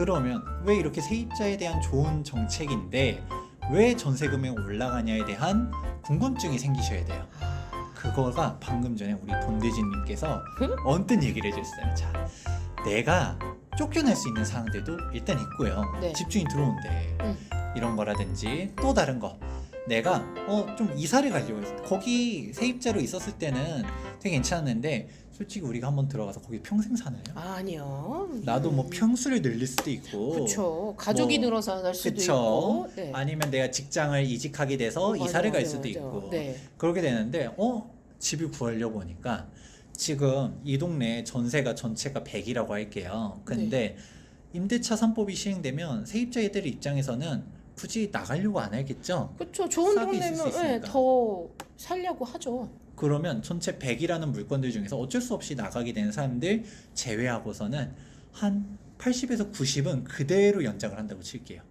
그러면 왜 이렇게 세입자에 대한 좋은 정책인데 왜 전세 금액이 올라가냐에 대한 궁금증이 생기셔야 돼요. 아, 그거가 방금 전에 우리 본대진님께서 응? 언뜻 얘기를 해줬어요. 자, 내가 쫓겨날 수 있는 상황들도 일단 있고요. 네. 집주인 들어온대 응. 이런 거라든지 또 다른 거. 내가 어 좀 이사를 가려고 했어. 거기 세입자로 있었을 때는 되게 괜찮았는데 솔직히 우리가 한번 들어가서 거기 평생 사나요? 아니요. 나도 뭐 평수를 늘릴 수도 있고 그렇죠. 가족이 뭐, 늘어서 날 수도 그쵸. 있고. 네. 아니면 내가 직장을 이직하게 돼서 어, 이사를 갈 맞아, 수도 맞아. 있고 네. 그렇게 되는데 어 집을 구하려고 하니까 지금 이 동네 전세가 전체가 100이라고 할게요. 근데 네. 임대차 3법이 시행되면 세입자들 입장에서는 굳이 나가려고 안 하겠죠. 그렇죠. 좋은 있을 동네면 예, 있으니까. 더 살려고 하죠. 그러면 전체 100이라는 물건들 중에서 어쩔 수 없이 나가게 되는 사람들 제외하고서는 한 80에서 90은 그대로 연장을 한다고 칠게요.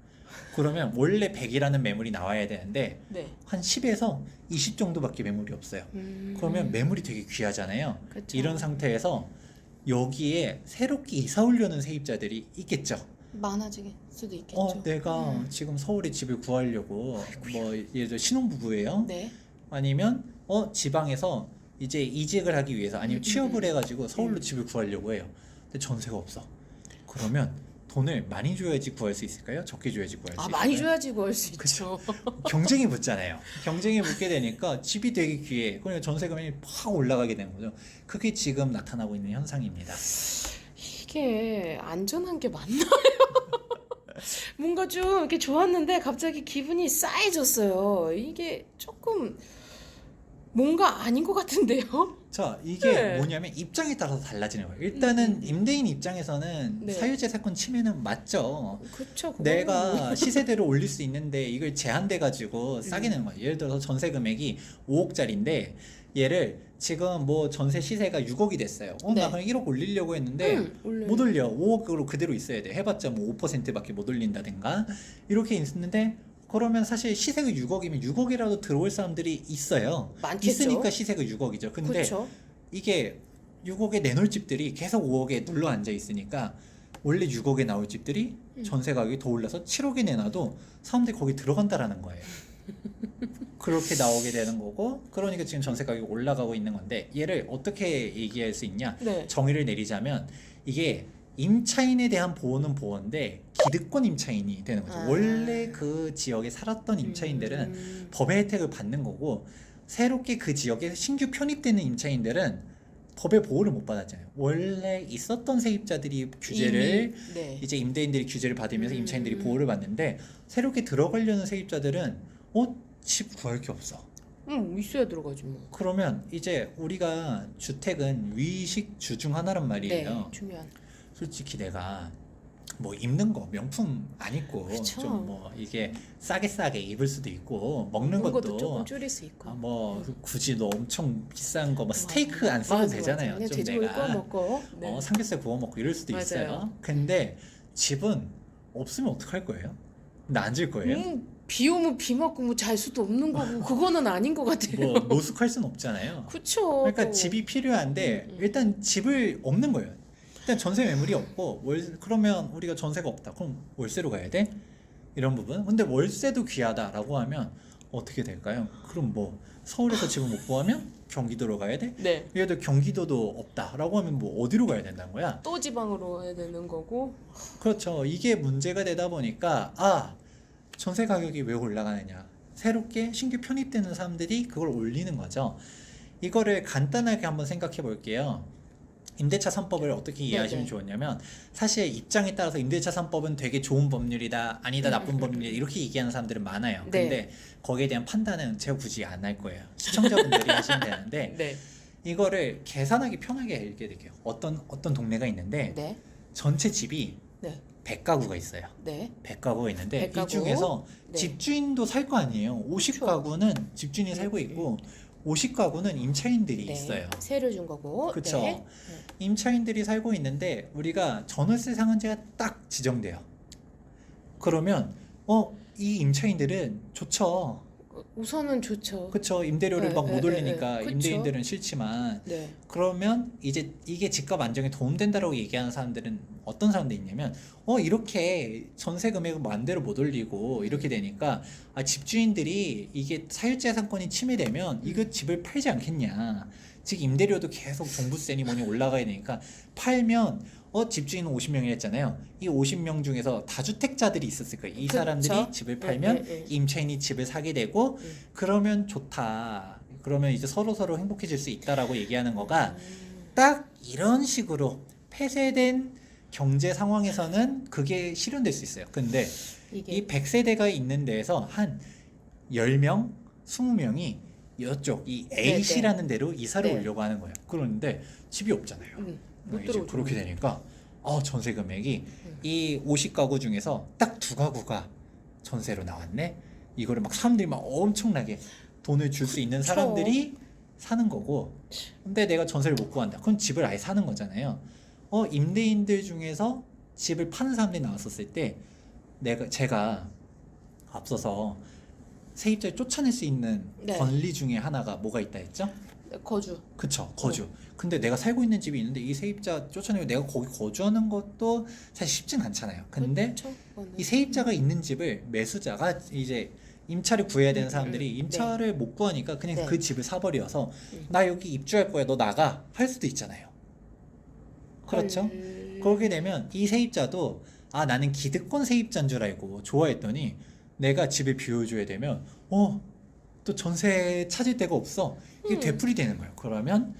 그러면 원래 100이라는 매물이 나와야 되는데 네. 한 10에서 20 정도밖에 매물이 없어요. 음. 그러면 매물이 되게 귀하잖아요. 그쵸. 이런 상태에서 여기에 새롭게 이사 오려는 세입자들이 있겠죠. 많아질 수도 있겠죠. 어, 내가 음. 지금 서울에 집을 구하려고 뭐 예를 들어 신혼부부예요. 네. 아니면 어 지방에서 이제 이직을 하기 위해서 아니면 음, 취업을 음, 해가지고 서울로 음. 집을 구하려고 해요. 근데 전세가 없어. 그러면 돈을 많이 줘야지 구할 수 있을까요? 적게 줘야지 구할 수아 있을까요? 많이 줘야지 구할 수 있죠. 경쟁이 붙잖아요. 경쟁이 붙게 되니까 집이 되게 귀해. 그러니까 전세금이 팍 올라가게 되는 거죠. 그게 지금 나타나고 있는 현상입니다. 이게 안전한 게 맞나요? 뭔가 좀 이렇게 좋았는데 갑자기 기분이 싸해졌어요. 이게 조금 뭔가 아닌 것 같은데요? 자, 이게 네. 뭐냐면 입장에 따라서 달라지는 거예요. 일단은 음. 임대인 입장에서는 네. 사유재 사건 침해는 맞죠. 그렇죠. 내가 시세대로 올릴 수 있는데 이걸 제한돼 가지고 싸게 음. 내는 거예요. 예를 들어서 전세 금액이 5억짜리인데 얘를 지금 뭐 전세 시세가 6억이 됐어요. 어, 네. 나 그냥 1억 올리려고 했는데 음, 올려요. 못 올려. 5억으로 그대로 있어야 돼. 해봤자 뭐 5%밖에 못 올린다든가 이렇게 있는데 그러면 사실 시세가 6억이면 6억이라도 들어올 사람들이 있어요. 많겠죠. 있으니까 시세가 6억이죠. 근데 그렇죠. 이게 6억에 내놓을 집들이 계속 5억에 눌러 앉아 있으니까 원래 6억에 나올 집들이 음. 전세 가격이 더 올라서 7억에 내놔도 사람들이 거기 들어간다라는 거예요. 그렇게 나오게 되는 거고 그러니까 지금 전세 가격이 올라가고 있는 건데 얘를 어떻게 얘기할 수 있냐 네. 정의를 내리자면 이게 임차인에 대한 보호는 보호인데 기득권 임차인이 되는 거죠. 아. 원래 그 지역에 살았던 임차인들은 음, 법의 혜택을 받는 거고 새롭게 그 지역에 신규 편입되는 임차인들은 법의 보호를 못 받았잖아요. 원래 있었던 세입자들이 규제를 네. 이제 임대인들이 규제를 받으면서 음. 임차인들이 보호를 받는데 새롭게 들어가려는 세입자들은 어집 구할 게 없어. 음, 있어야 들어가지 뭐. 그러면 이제 우리가 주택은 위식 주중 하나란 네, 말이에요. 중요한. 솔직히 내가 뭐 입는 거 명품 안 입고. 좀 뭐 이게 싸게 싸게 입을 수도 있고 먹는 것도 것도 조금 줄일 수 있고. 아, 뭐 굳이 너 엄청 비싼 거 뭐 스테이크 안 써도 맞아, 되잖아요. 맞아. 좀 내가 먹고. 네. 어, 삼겹살 구워 먹고 이럴 수도 맞아요. 있어요. 근데 집은 없으면 어떡할 거예요? 나 앉을 거예요? 음, 비 오면 비 맞고 뭐 잘 수도 없는 거고 그거는 아닌 것 같아요. 뭐 노숙할 수는 없잖아요. 그쵸. 그러니까 또. 집이 필요한데 음, 음. 일단 집을 없는 거예요. 일단 전세 매물이 없고 월 그러면 우리가 전세가 없다. 그럼 월세로 가야 돼? 이런 부분. 근데 월세도 귀하다라고 하면 어떻게 될까요? 그럼 뭐 서울에서 집을 못 구하면 경기도로 가야 돼? 네. 들어 경기도도 없다라고 하면 뭐 어디로 가야 된다는 거야? 또 지방으로 해야 되는 거고. 그렇죠. 이게 문제가 되다 보니까 아 전세 가격이 왜 올라가느냐. 새롭게 신규 편입되는 사람들이 그걸 올리는 거죠. 이거를 간단하게 한번 생각해 볼게요. 임대차 3법을 어떻게 이해하시면 네네. 좋으냐면 사실 입장에 따라서 임대차 3법은 되게 좋은 법률이다 아니다 음, 나쁜 음, 법률이다 이렇게 얘기하는 사람들은 많아요. 네. 근데 거기에 대한 판단은 제가 굳이 안 할 거예요. 시청자분들이 하시면 되는데 네. 이거를 계산하기 편하게 읽게 될게요. 어떤 어떤 동네가 있는데 네. 전체 집이 네. 100가구가 있어요. 네. 100가구가 있는데 100 가구? 이 중에서 네. 집주인도 살 거 아니에요. 50가구는 집주인이 살고 음, 있고 50가구는 임차인들이 네. 있어요. 세를 준 거고. 그쵸. 네. 임차인들이 살고 있는데 우리가 전월세 상한제가 딱 지정돼요. 그러면 어 이 임차인들은 좋죠. 우선은 좋죠. 그쵸 임대료를 네, 막 네, 못 네, 올리니까 네. 그쵸. 임대인들은 싫지만 네. 그러면 이제 이게 집값 안정에 도움된다라고 얘기하는 사람들은 어떤 사람들이 있냐면 어 이렇게 전세 금액을 마음대로 못 올리고 이렇게 되니까 아 집주인들이 이게 사유재산권이 침해되면 이거 집을 팔지 않겠냐 즉 임대료도 계속 종부세니 뭐니 올라가야 되니까 팔면 어 집주인은 50명이 했잖아요 이 50명 중에서 다주택자들이 있었을 거예요 이 그쵸. 사람들이 집을 네, 팔면 네, 네. 임차인이 집을 사게 되고 음. 그러면 좋다 그러면 이제 서로 서로 행복해질 수 있다라고 얘기하는 거가 음. 딱 이런 식으로 폐쇄된 경제 상황에서는 그게 실현될 수 있어요. 근데 이게 이 100세대가 있는 데에서 한 10명, 20명이 이쪽 이 A시라는 데로 이사를 네. 오려고 하는 거예요. 그런데 집이 없잖아요. 음, 못 이제 들어오죠. 그렇게 되니까 어, 전세 금액이 음. 이 50가구 중에서 딱 두 가구가 전세로 나왔네. 이거를 막 사람들이 막 엄청나게 돈을 줄 수 있는. 사람들이 사는 거고. 근데 내가 전세를 못 구한다. 그럼 집을 아예 사는 거잖아요. 어, 임대인들 중에서 집을 파는 사람들이 나왔었을 때 내가 제가 앞서서 세입자를 쫓아낼 수 있는 네. 권리 중에 하나가 뭐가 있다 했죠? 거주. 그쵸 거주 근데 내가 살고 있는 집이 있는데 이 세입자 쫓아내고 내가 거기 거주하는 것도 사실 쉽진 않잖아요 근데? 그거는. 이 세입자가 있는 집을 매수자가 이제 임차를 구해야 되는 음, 사람들이 음, 임차를 못 구하니까 그냥 네. 그 집을 사버려서 음. 나 여기 입주할 거야 너 나가 할 수도 있잖아요 그렇죠 헐. 그렇게 되면 이 세입자도 아 나는 기득권 세입자인 줄 알고 좋아했더니 내가 집을 비워줘야 되면 어 또 전세 찾을 데가 없어 이게 음. 되풀이 되는 거예요 그러면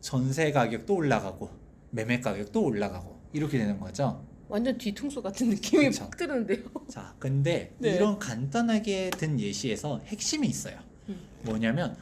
전세 가격도 올라가고 매매 가격도 올라가고 이렇게 되는 거죠 완전 뒤통수 같은 느낌이 그쵸. 팍 드는데요. 자 근데 네. 이런 간단하게 든 예시에서 핵심이 있어요 음. 뭐냐면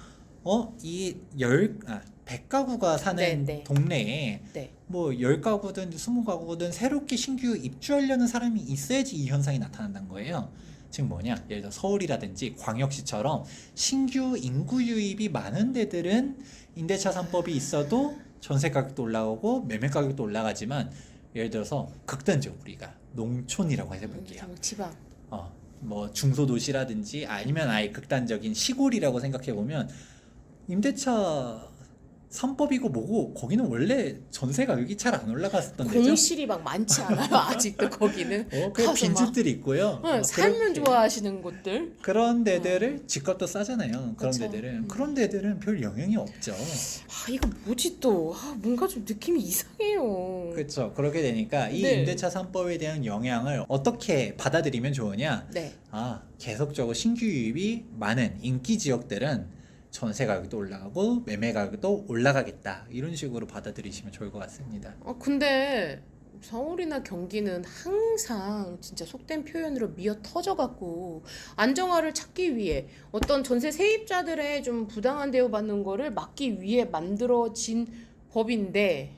어 이열 아, 100가구가 사는 네, 네. 동네에 네. 뭐 10가구든 20가구든 새롭게 신규 입주하려는 사람이 있어야지 이 현상이 나타난다는 거예요. 지금 뭐냐? 예를 들어 서울이라든지 광역시처럼 신규 인구 유입이 많은 데들은 임대차 3법이 있어도 전세 가격도 올라가고 매매 가격도 올라가지만 예를 들어서 극단적 우리가 농촌이라고 해서 볼게요. 음, 지방. 어, 뭐 중소도시라든지 아니면 아예 극단적인 시골이라고 생각해 보면 임대차 3법이고 뭐고 거기는 원래 전세 가격이 잘안 올라갔었던 데죠. 공실이 막 많지 않아요. 아직도 거기는. 어, 가서 빈집들이 있고요. 응, 어, 살면 그렇게 좋아하시는 곳들. 그런 데들을 집값도 싸잖아요. 그런 그쵸. 데들은 음. 그런 데들은 별 영향이 없죠. 아 이거 뭐지 또? 아, 뭔가 좀 느낌이 이상해요. 그렇죠. 그렇게 되니까 이 네. 임대차 3법에 대한 영향을 어떻게 받아들이면 좋으냐? 네. 아, 계속적으로 신규 유입이 많은 인기 지역들은 전세 가격도 올라가고 매매 가격도 올라가겠다. 이런 식으로 받아들이시면 좋을 것 같습니다. 아 근데 서울이나 경기는 항상 진짜 속된 표현으로 미어 터져갖고 안정화를 찾기 위해 어떤 전세 세입자들의 좀 부당한 대우받는 거를 막기 위해 만들어진 법인데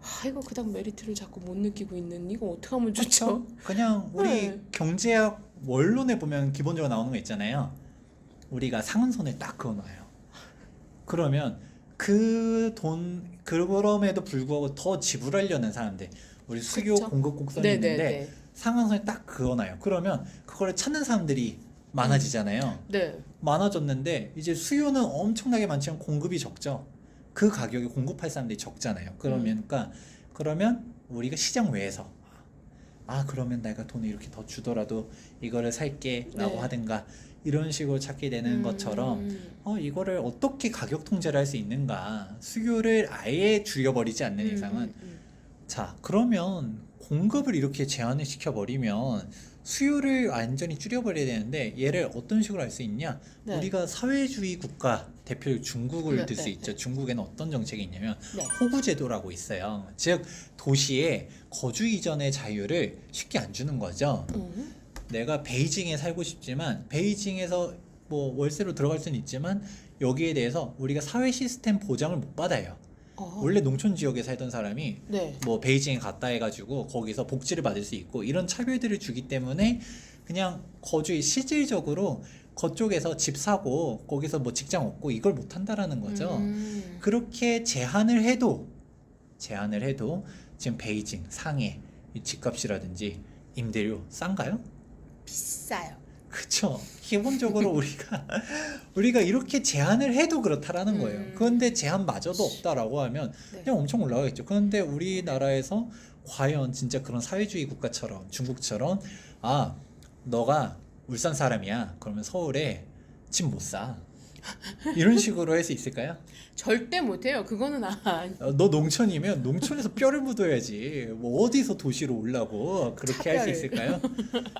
아 이거 그닥 메리트를 자꾸 못 느끼고 있는 이거 어떻게 하면 좋죠? 그냥 우리 네. 경제학 원론에 보면 기본적으로 나오는 거 있잖아요. 우리가 상한선을 딱 그어놔요. 그러면 그 돈 그럼에도 불구하고 더 지불하려는 사람들 우리 수요 그쵸. 공급 곡선이 있는데 네네네. 상한선을 딱 그어놔요. 그러면 그거를 찾는 사람들이 많아지잖아요. 네. 많아졌는데 이제 수요는 엄청나게 많지만 공급이 적죠. 그 가격에 공급할 사람들이 적잖아요. 그러니까 그러면 우리가 시장 외에서 아 그러면 내가 돈을 이렇게 더 주더라도 이거를 살게라고 네. 하든가 이런 식으로 찾게 되는 음. 것처럼 어 이거를 어떻게 가격 통제를 할 수 있는가 수요를 아예 줄여버리지 않는 음, 이상은 음, 음. 자 그러면 공급을 이렇게 제한을 시켜버리면 수요를 완전히 줄여버려야 되는데 얘를 어떤 식으로 할 수 있냐 네. 우리가 사회주의 국가 대표 중국을 네, 들수 네, 있죠 중국에는 어떤 정책이 있냐면 네. 호구 제도라고 있어요 즉 도시에 거주 이전의 자유를 쉽게 안 주는 거죠 음. 내가 베이징에 살고 싶지만 베이징에서 뭐 월세로 들어갈 수는 있지만 여기에 대해서 우리가 사회 시스템 보장을 못 받아요 어. 원래 농촌 지역에 살던 사람이 네. 뭐 베이징에 갔다 해가지고 거기서 복지를 받을 수 있고 이런 차별들을 주기 때문에 그냥 거주의 실질적으로 그쪽에서 집 사고 거기서 뭐 직장 얻고 이걸 못 한다라는 거죠. 음. 그렇게 제한을 해도 제한을 해도 지금 베이징, 상해 이 집값이라든지 임대료 싼가요? 비싸요. 그쵸. 기본적으로 우리가 우리가 이렇게 제한을 해도 그렇다라는 거예요. 음. 그런데 제한마저도 없다라고 하면 네. 그냥 엄청 올라가겠죠. 그런데 우리나라에서 과연 진짜 그런 사회주의 국가처럼 중국처럼 아 너가 울산 사람이야. 그러면 서울에 집 못 사. 이런 식으로 할 수 있을까요? 절대 못해요. 그거는 아. 어, 너 농촌이면 농촌에서 뼈를 묻어야지. 뭐 어디서 도시로 올라고 그렇게 할 수 차별. 있을까요?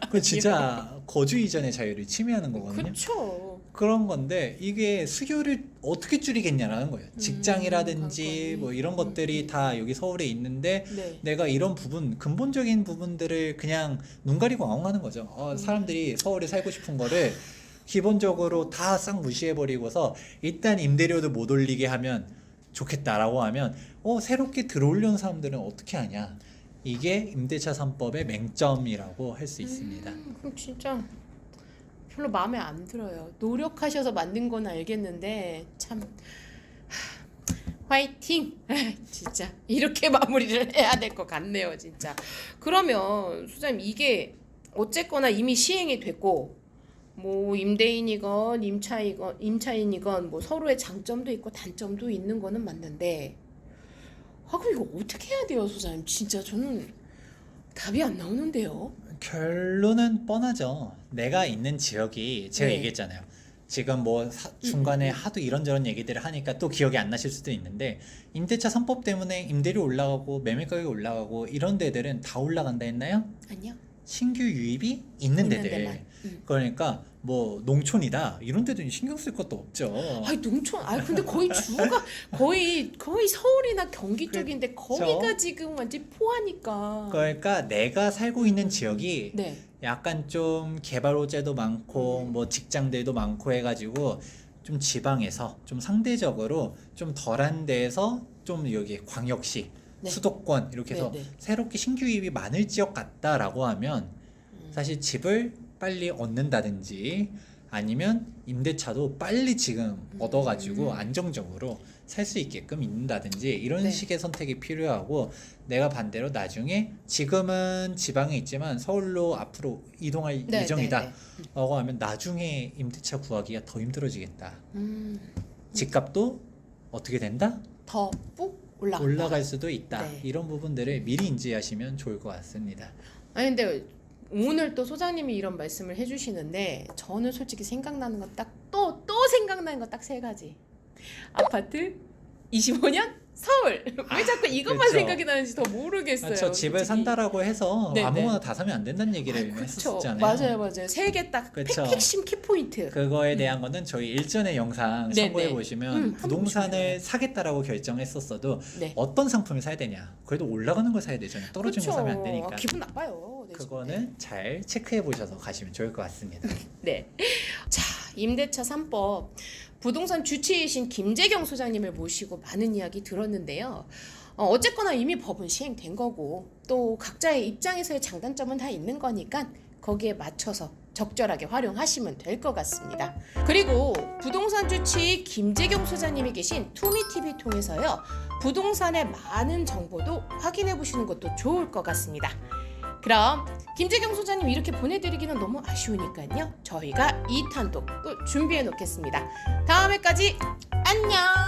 그건 진짜 거주 이전의 자유를 침해하는 거거든요. 그렇죠. 그런 건데 이게 수요를 어떻게 줄이겠냐라는 거예요. 직장이라든지 관건이. 뭐 이런 음, 것들이 음. 다 여기 서울에 있는데 네. 내가 이런 부분 근본적인 부분들을 그냥 눈 가리고 엉하는 거죠. 어, 음. 사람들이 서울에 살고 싶은 거를 기본적으로 다 싹 무시해 버리고서 일단 임대료도 못 올리게 하면 좋겠다라고 하면 어 새롭게 들어오려는 사람들은 어떻게 하냐? 이게 임대차 3법의 맹점이라고 할 수 있습니다. 음, 그럼 진짜 별로 마음에 안 들어요. 노력하셔서 만든 건 알겠는데 참 하, 화이팅! 진짜 이렇게 마무리를 해야 될 것 같네요, 진짜. 그러면 소장님 이게 어쨌거나 이미 시행이 됐고 뭐 임대인이건 임차이건 임차인이건 뭐 서로의 장점도 있고 단점도 있는 거는 맞는데 아 그럼 이거 어떻게 해야 돼요, 소장님? 진짜 저는 답이 안 나오는데요. 결론은 뻔하죠. 내가 있는 지역이 제가 네. 얘기했잖아요. 지금 뭐 사- 중간에 음, 음. 하도 이런저런 얘기들을 하니까 또 기억이 안 나실 수도 있는데 임대차 3법 때문에 임대료 올라가고 매매 가격이 올라가고 이런 데들은 다 올라간다 했나요? 아니요. 신규 유입이 있는 데들. 데만. 음. 그러니까 뭐 농촌이다 이런 데도 신경 쓸 것도 없죠. 아니 농촌 아 근데 거의 주가 거의 거의 서울이나 경기 쪽인데 거기가 지금 완전 포하니까. 그러니까 내가 살고 있는 지역이 네. 약간 좀 개발 호재도 많고 음. 뭐 직장들도 많고 해가지고 좀 지방에서 좀 상대적으로 좀 덜한 데에서 좀 여기 광역시 네. 수도권 이렇게 해서 네, 네. 새롭게 신규 유입이 많을 지역 같다라고 하면 음. 사실 집을 빨리 얻는다든지 아니면 임대차도 빨리 지금 음. 얻어가지고 안정적으로 살 수 있게끔 있는다든지 이런 네. 식의 선택이 필요하고 내가 반대로 나중에 지금은 지방에 있지만 서울로 앞으로 이동할 네, 예정이다 네, 네. 라고 하면 나중에 임대차 구하기가 더 힘들어지겠다 음, 집값도 어떻게 된다? 더 뿍 올라간다. 올라갈 수도 있다 네. 이런 부분들을 미리 인지하시면 좋을 것 같습니다 아니 근데 오늘 또 소장님이 이런 말씀을 해주시는데 저는 솔직히 생각나는 거딱또 또 생각나는 거딱세 가지. 아파트 25년 서울 왜 자꾸 이것만 그쵸. 생각이 나는지 더 모르겠어요. 저 집을 솔직히. 산다라고 해서 네, 아무거나 다 사면 안 된다는 얘기를 아, 그쵸. 했었잖아요. 맞아요, 맞아요. 세 개딱 그쵸. 핵심 키 포인트. 그거에 대한 거는 저희 일전의 영상 네, 참고해 네. 보시면 음, 부동산을. 사겠다라고 결정했었어도 네. 어떤 상품을 사야 되냐? 그래도 올라가는 걸 사야 되잖아요. 떨어진 거 그쵸. 사면 안 되니까. 아, 기분 나빠요. 네, 그거는 잘 체크해 보셔서 가시면 좋을 것 같습니다. 네. 자, 임대차 3법. 부동산 주치이신 김재경 소장님을 모시고 많은 이야기 들었는데요. 어, 어쨌거나 이미 법은 시행된 거고 또 각자의 입장에서의 장단점은 다 있는 거니까 거기에 맞춰서 적절하게 활용하시면 될 것 같습니다. 그리고 부동산 주치 김재경 소장님이 계신 투미TV 통해서요. 부동산의 많은 정보도 확인해 보시는 것도 좋을 것 같습니다. 그럼 김재경 소장님 이렇게 보내드리기는 너무 아쉬우니까요. 저희가 2탄도 또 준비해 놓겠습니다. 다음에까지 안녕!